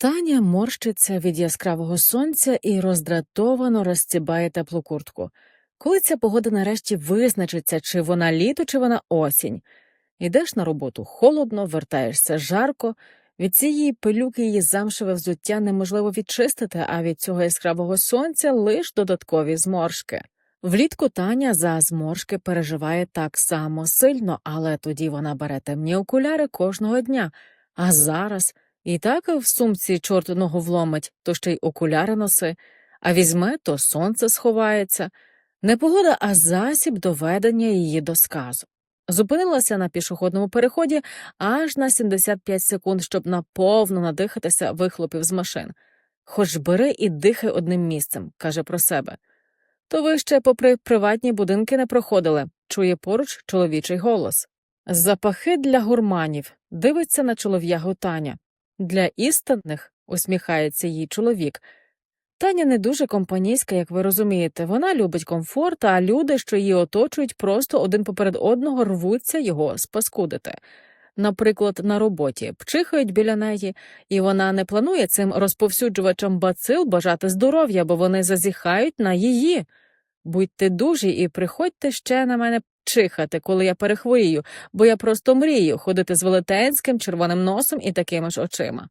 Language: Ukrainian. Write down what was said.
Таня морщиться від яскравого сонця і роздратовано розстібає теплу куртку. Коли ця погода нарешті визначиться, чи вона літо, чи вона осінь. Йдеш на роботу холодно, вертаєшся жарко. Від цієї пилюки її замшеве взуття неможливо відчистити, а від цього яскравого сонця лиш додаткові зморшки. Влітку Таня за зморшки переживає так само сильно, але тоді вона бере темні окуляри кожного дня. А зараз і так в сумці чорт ногу вломить, то ще й окуляри носи, а візьме, то сонце сховається. Не погода, а засіб доведення її до сказу. Зупинилася на пішохідному переході аж на 75 секунд, щоб наповно надихатися вихлопів з машин. Хоч бери і дихай одним місцем, каже про себе. То ви ще попри приватні будинки не проходили, чує поруч чоловічий голос. Запахи для гурманів дивиться на чолов'ягу Таня. Для істинних усміхається їй чоловік. Таня не дуже компанійська, як ви розумієте. Вона любить комфорт, а люди, що її оточують, просто один поперед одного рвуться його спаскудити. Наприклад, на роботі пчихають біля неї, і вона не планує цим розповсюджувачам бацил бажати здоров'я, бо вони зазіхають на її. Будьте дужі і приходьте ще на мене чихати, коли я перехворію, бо я просто мрію ходити з велетенським червоним носом і такими ж очима.